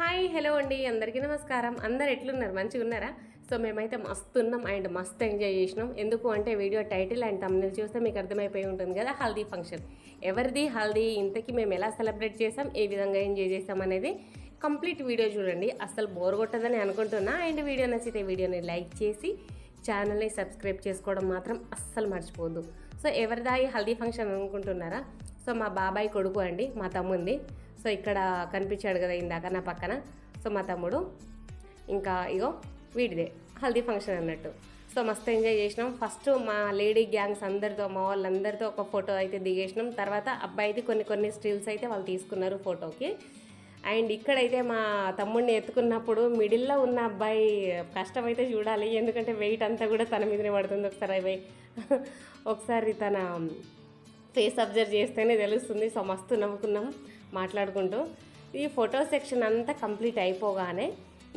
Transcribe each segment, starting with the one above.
Hi hello అండి. అందరికీ నమస్కారం. అందరు ఎట్లున్నారు? మంచిగా ఉన్నారా? సో మేమైతే మస్తు ఉన్నాం అండ్ మస్తు ఎంజాయ్ చేసినాం. ఎందుకు అంటే వీడియో టైటిల్ అండ్ తమిళ చూస్తే మీకు అర్థమైపోయి ఉంటుంది కదా హల్దీ ఫంక్షన్. ఎవరిది హల్దీ ఇంతకీ మేము ఎలా సెలబ్రేట్ చేసాం ఏ విధంగా ఎంజాయ్ చేసాం అనేది కంప్లీట్ వీడియో చూడండి. అస్సలు బోర్ కొట్టదని అనుకుంటున్నా. అండ్ వీడియో నచ్చితే వీడియోని లైక్ చేసి ఛానల్ని సబ్స్క్రైబ్ చేసుకోవడం మాత్రం అస్సలు మర్చిపోద్దు సో ఎవరిదా ఈ హల్దీ ఫంక్షన్ అనుకుంటున్నారా? సో మా బాబాయ్ కొడుకు అండి మా తమ్ముంది. సో ఇక్కడ కనిపించాడు కదా ఇందాక నా పక్కన. సో మా తమ్ముడు ఇంకా ఇగో వీడిదే హల్దీ ఫంక్షన్ అన్నట్టు. సో మస్తు ఎంజాయ్ చేసినాం. ఫస్ట్ మా లేడీ గ్యాంగ్స్ అందరితో మా వాళ్ళందరితో ఒక ఫోటో అయితే దిగేసినాం. తర్వాత అబ్బాయిది కొన్ని కొన్ని స్టిల్స్ అయితే వాళ్ళు తీసుకున్నారు ఫోటోకి. అండ్ ఇక్కడైతే మా తమ్ముడిని ఎత్తుకున్నప్పుడు మిడిల్లో ఉన్న అబ్బాయి కష్టమైతే చూడాలి. ఎందుకంటే వెయిట్ అంతా కూడా తన మీదనే పడుతుంది. ఒకసారి అవి ఒకసారి తన ఫేస్ అబ్జర్వ్ చేస్తేనే తెలుస్తుంది. సో మస్తు నవ్వుకున్నాం మాట్లాడుకుంటూ. ఈ ఫోటో సెక్షన్ అంతా కంప్లీట్ అయిపోగానే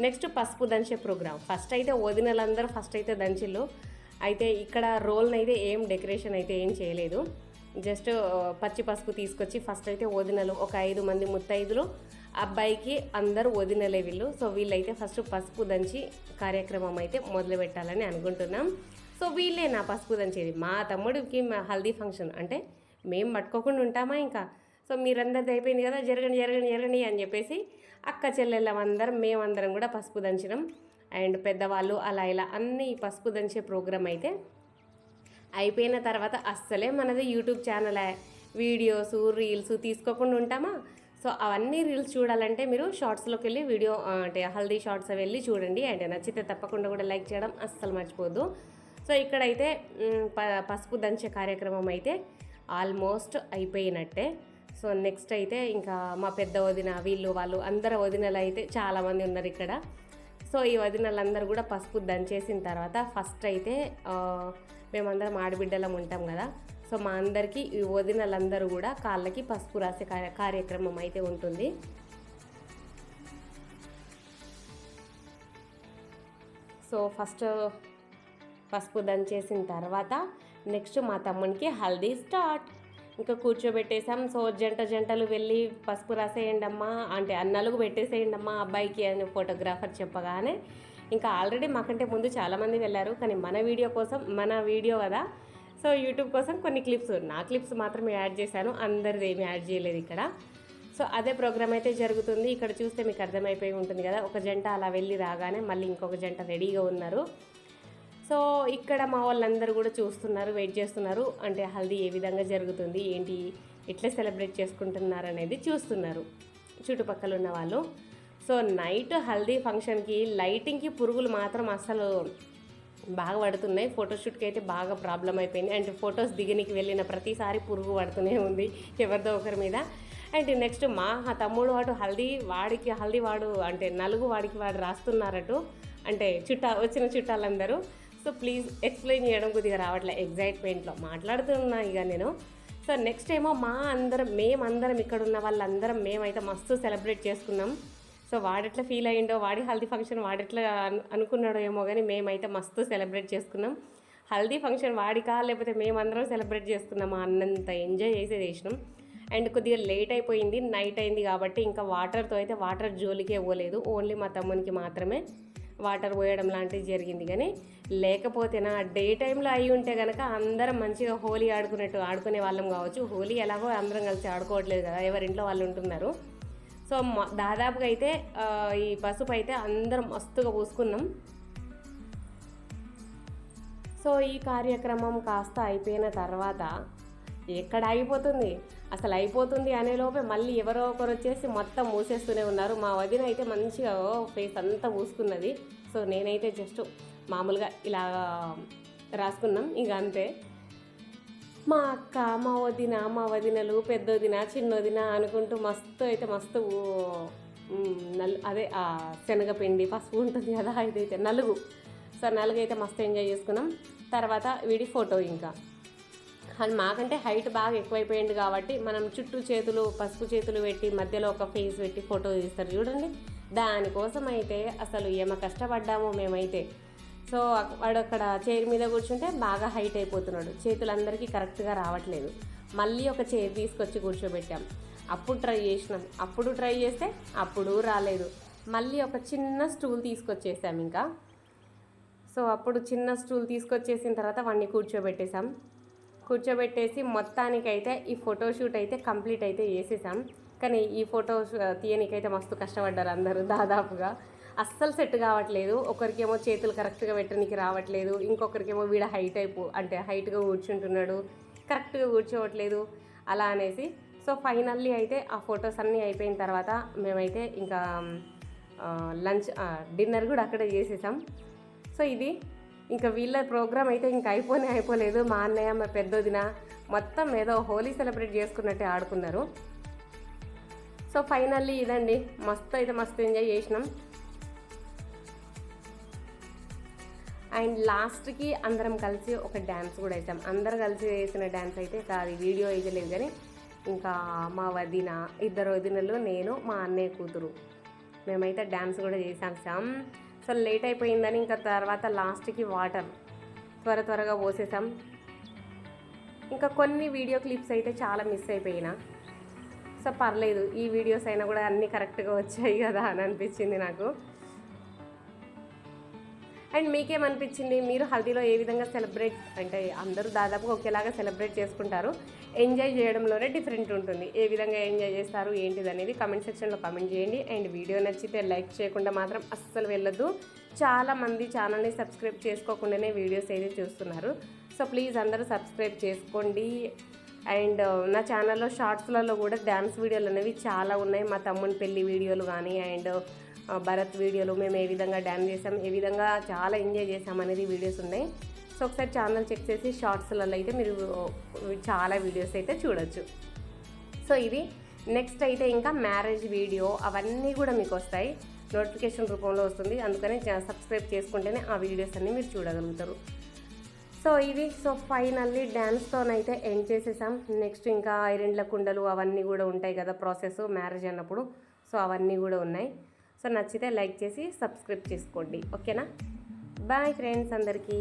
నెక్స్ట్ పసుపు దంచే ప్రోగ్రామ్ ఫస్ట్ అయితే వదినలందరూ ఫస్ట్ అయితే దంచిళ్ళు. అయితే ఇక్కడ రోల్ని అయితే ఏం డెకరేషన్ అయితే ఏం చేయలేదు. జస్ట్ పచ్చి పసుపు తీసుకొచ్చి ఫస్ట్ అయితే వదినలు ఒక ఐదు మంది ముత్తైదులు అబ్బాయికి అందరూ వదినలే వీళ్ళు. సో వీళ్ళైతే ఫస్ట్ పసుపు దంచి కార్యక్రమం అయితే మొదలు పెట్టాలని అనుకుంటున్నాం. సో వీళ్ళే నా పసుపు దంచేది. మా తమ్ముడికి మా హల్దీ ఫంక్షన్ అంటే మేము పట్టుకోకుండా ఉంటామా ఇంకా? సో మీరందరిది అయిపోయింది కదా జరగండి జరగండి జరగండి అని చెప్పేసి అక్క చెల్లెళ్ళం అందరం మేమందరం కూడా పసుపు దంచినాం. అండ్ పెద్దవాళ్ళు అలా ఇలా అన్ని పసుపు దంచే ప్రోగ్రామ్ అయితే అయిపోయిన తర్వాత అస్సలే మనది యూట్యూబ్ ఛానల్. వీడియోస్ రీల్స్ తీసుకోకుండా ఉంటామా? సో అవన్నీ రీల్స్ చూడాలంటే మీరు షార్ట్స్లోకి వెళ్ళి వీడియో అంటే హల్దీ షార్ట్స్ వెళ్ళి చూడండి. అండ్ నచ్చితే తప్పకుండా కూడా లైక్ చేయడం అస్సలు మర్చిపోద్దు. సో ఇక్కడైతే ప పసుపు దంచే కార్యక్రమం అయితే ఆల్మోస్ట్ అయిపోయినట్టే. సో నెక్స్ట్ అయితే ఇంకా మా పెద్ద వదిన వీళ్ళు వాళ్ళు అందరు వదినలు అయితే చాలామంది ఉన్నారు ఇక్కడ. సో ఈ వదినలందరూ కూడా పసుపు దంచేసిన తర్వాత ఫస్ట్ అయితే మేమందరం ఆడబిడ్డలం ఉంటాం కదా. సో మా అందరికీ ఈ వదినలందరూ కూడా కాళ్ళకి పసుపు రాసే కార్య- కార్యక్రమం అయితే ఉంటుంది. సో ఫస్ట్ పసుపు దంచేసిన తర్వాత నెక్స్ట్ మా తమ్మునికి హల్దీ స్టార్ట్. ఇంకా కూర్చోబెట్టేసాం సో జంట జంటలు వెళ్ళి పసుపు రాసేయండి అమ్మా అంటే అన్నలుగు పెట్టేసేయండి అమ్మా అబ్బాయికి అని ఫోటోగ్రాఫర్ చెప్పగానే ఇంకా ఆల్రెడీ మాకంటే ముందు చాలామంది వెళ్ళారు. కానీ మన వీడియో కోసం మన వీడియో కదా. సో యూట్యూబ్ కోసం కొన్ని క్లిప్స్ నా క్లిప్స్ మాత్రమే యాడ్ చేశాను. అందరిది ఏమి యాడ్ చేయలేదు ఇక్కడ. సో అదే ప్రోగ్రామ్ అయితే జరుగుతుంది. ఇక్కడ చూస్తే మీకు అర్థమైపోయి ఉంటుంది కదా. ఒక జంట అలా వెళ్ళి రాగానే మళ్ళీ ఇంకొక జంట రెడీగా ఉన్నారు. సో ఇక్కడ మా వాళ్ళందరూ కూడా చూస్తున్నారు వెయిట్ చేస్తున్నారు. అంటే హల్దీ ఏ విధంగా జరుగుతుంది ఏంటి ఎట్లా సెలబ్రేట్ చేసుకుంటున్నారు అనేది చూస్తున్నారు. చుట్టుపక్కల ఉన్న వాళ్ళు. సో నైట్ హల్దీ ఫంక్షన్కి లైటింగ్కి పురుగులు మాత్రం అసలు బాగా పడుతున్నాయి. ఫోటోషూట్కి అయితే బాగా ప్రాబ్లం అయిపోయింది. అండ్ ఫొటోస్ దిగనికి వెళ్ళిన ప్రతిసారి పురుగు పడుతూనే ఉంది ఎవరిదో ఒకరి మీద. అండ్ నెక్స్ట్ మా తమ్ముడు వాడు హల్దీ వాడికి హల్దీ వాడు అంటే నలుగు వాడికి వాడు రాస్తున్నారట. అంటే చుట్టా వచ్చిన చుట్టాలందరూ. సో ప్లీజ్ ఎక్స్ప్లెయిన్ చేయడం కొద్దిగా రావట్లే ఎగ్జైట్మెంట్లో మాట్లాడుతున్నా ఇక నేను. సో నెక్స్ట్ ఏమో మా అందరం మేమందరం ఇక్కడ ఉన్న వాళ్ళందరం మేమైతే మస్తు సెలబ్రేట్ చేసుకున్నాం. సో వాడెట్లా ఫీల్ అయ్యిండో వాడి హల్దీ ఫంక్షన్ వాడెట్లా అనుకున్నాడో ఏమో కానీ మేమైతే మస్తు సెలబ్రేట్ చేసుకున్నాం. హల్దీ ఫంక్షన్ వాడికా లేకపోతే మేమందరం సెలబ్రేట్ చేసుకున్నాం మా అన్నంత ఎంజాయ్ చేసే చేసినాం. అండ్ కొద్దిగా లేట్ అయిపోయింది నైట్ అయింది కాబట్టి ఇంకా వాటర్తో అయితే వాటర్ జోలికే ఇవ్వలేదు ఓన్లీ మా తమ్మునికి మాత్రమే. వాటర్ పోయడం లాంటివి జరిగింది. కానీ లేకపోతే నా డే టైంలో అయి ఉంటే కనుక అందరం మంచిగా హోలీ ఆడుకున్నట్టు ఆడుకునే వాళ్ళం కావచ్చు. హోలీ ఎలాగో అందరం కలిసి ఆడుకోవట్లేదు కదా ఎవరింట్లో వాళ్ళు ఉంటున్నారు. సో దాదాపుగా అయితే ఈ పసుపు అయితే అందరం మస్తుగా పూసుకున్నాం. సో ఈ కార్యక్రమం కాస్త అయిపోయిన తర్వాత ఎక్కడ అయిపోతుంది అసలు అయిపోతుంది అనే లోపే మళ్ళీ ఎవరో ఒకరు వచ్చేసి మొత్తం మూసేస్తూనే ఉన్నారు. మా వదిన అయితే మంచిగా ఫేస్ అంతా మూసుకున్నది. సో నేనైతే జస్ట్ మామూలుగా ఇలా రాసుకున్నాం. ఇక అంతే. మా అక్క మా వదిన మా వదినలు పెద్దొదిన చిన్నొదిన అనుకుంటూ మస్తు అయితే మస్తు నల్ అదే ఆ శనగపిండి పసుపు ఉంటుంది కదా ఇదైతే నలుగు. సో నలుగు అయితే మస్తు ఎంజాయ్ చేసుకున్నాం. తర్వాత వీడి ఫోటో ఇంకా. అది మాకంటే హైట్ బాగా ఎక్కువైపోయింది కాబట్టి మనం చుట్టూ చేతులు పసుపు చేతులు పెట్టి మధ్యలో ఒక ఫేస్ పెట్టి ఫోటో తీస్తారు చూడండి. దానికోసం అయితే అసలు ఏమ కష్టపడ్డామో మేమైతే. సో వాడు అక్కడ చైర్ మీద కూర్చుంటే బాగా హైట్ అయిపోతున్నాడు. చేతులు అందరికీ కరెక్ట్గా రావట్లేదు. మళ్ళీ ఒక చైర్ తీసుకొచ్చి కూర్చోబెట్టాం. అప్పుడు ట్రై చేసినాం. అప్పుడు ట్రై చేస్తే అప్పుడు రాలేదు. మళ్ళీ ఒక చిన్న స్టూల్ తీసుకొచ్చేసాం ఇంకా. సో అప్పుడు చిన్న స్టూల్ తీసుకొచ్చేసిన తర్వాత వాడిని కూర్చోబెట్టేశాం కూర్చోబెట్టేసి మొత్తానికైతే ఈ ఫోటోషూట్ అయితే కంప్లీట్ అయితే చేసేసాం. కానీ ఈ ఫోటో తీయనికైతే మస్తు కష్టపడ్డారు అందరూ దాదాపుగా. అస్సలు సెట్ కావట్లేదు. ఒకరికేమో చేతులు కరెక్ట్గా పెట్టడానికి రావట్లేదు. ఇంకొకరికేమో వీడ హైట్ అయిపో అంటే హైట్గా కూర్చుంటున్నాడు. కరెక్ట్గా కూర్చోవట్లేదు. అలా అనేసి. సో ఫైనల్లీ అయితే ఆ ఫొటోస్ అన్నీ అయిపోయిన తర్వాత మేమైతే ఇంకా లంచ్ డిన్నర్ కూడా అక్కడే చేసేసాం. సో ఇది ఇంకా వీళ్ళ ప్రోగ్రామ్ అయితే ఇంకా అయిపోనే అయిపోలేదు. మా అన్నయ్య మా పెద్దోదిన మొత్తం ఏదో హోలీ సెలబ్రేట్ చేసుకున్నట్టే ఆడుకున్నారు. సో ఫైనల్లీ ఇదండి. మస్తు అయితే మస్తు ఎంజాయ్ చేసినాం. అండ్ లాస్ట్కి అందరం కలిసి ఒక డ్యాన్స్ కూడా వేసాం. అందరు కలిసి వేసిన డ్యాన్స్ అయితే అది వీడియో వేయలేదు కానీ ఇంకా మా వదిన ఇద్దరు వదినలు నేను మా అన్నయ్య కూతురు. మేమైతే డ్యాన్స్ కూడా చేసాం. సో లేట్ అయిపోయిందని ఇంకా తర్వాత లాస్ట్కి వాటర్ త్వర త్వరగా పోసేసాం. ఇంకా కొన్ని వీడియో క్లిప్స్ అయితే చాలా మిస్ అయిపోయినా. సో పర్లేదు ఈ వీడియోస్ అయినా కూడా అన్నీ కరెక్ట్గా వచ్చాయి కదా అని అనిపించింది నాకు. అండ్ మీకేమనిపించింది? మీరు హల్దీలో ఏ విధంగా సెలబ్రేట్ అంటే అందరూ దాదాపుగా ఒకేలాగా సెలబ్రేట్ చేసుకుంటారు. ఎంజాయ్ చేయడంలోనే డిఫరెంట్ ఉంటుంది. ఏ విధంగా ఎంజాయ్ చేస్తారు? ఏంటిది అనేది కమెంట్ సెక్షన్లో కమెంట్ చేయండి. అండ్ వీడియో నచ్చితే లైక్ చేయకుండా మాత్రం అస్సలు వెళ్ళొద్దు. చాలా మంది ఛానల్ని సబ్స్క్రైబ్ చేసుకోకుండానే వీడియోస్ అయితే చూస్తున్నారు. సో ప్లీజ్ అందరూ సబ్స్క్రైబ్ చేసుకోండి. అండ్ నా ఛానల్లో షార్ట్స్లలో కూడా డ్యాన్స్ వీడియోలు అనేవి చాలా ఉన్నాయి. మా తమ్ముని పెళ్ళి వీడియోలు కానీ అండ్ భరత్ వీడియోలు మేము ఏ విధంగా డ్యాన్స్ చేసాం ఏ విధంగా చాలా ఎంజాయ్ చేసాం అనేది వీడియోస్ ఉన్నాయి. సో ఒకసారి ఛానల్ చెక్ చేసి షార్ట్స్లలో అయితే మీరు చాలా వీడియోస్ అయితే చూడొచ్చు. సో ఇది నెక్స్ట్ అయితే ఇంకా మ్యారేజ్ వీడియో అవన్నీ కూడా మీకు వస్తాయి. నోటిఫికేషన్ రూపంలో వస్తుంది. అందుకని సబ్స్క్రైబ్ చేసుకుంటేనే ఆ వీడియోస్ అన్నీ మీరు చూడగలుగుతారు. సో ఇది సో ఫైనల్లీ డ్యాన్స్తోనైతే ఎండ్ చేసేసాం. నెక్స్ట్ ఇంకా ఐరన్ల కుండలు అవన్నీ కూడా ఉంటాయి కదా ప్రాసెస్ మ్యారేజ్ అన్నప్పుడు. సో అవన్నీ కూడా ఉన్నాయి. సో నచ్చితే లైక్ చేసి సబ్స్క్రైబ్ చేసుకోండి. ఓకేనా? బాయ్ ఫ్రెండ్స్ అందరికీ.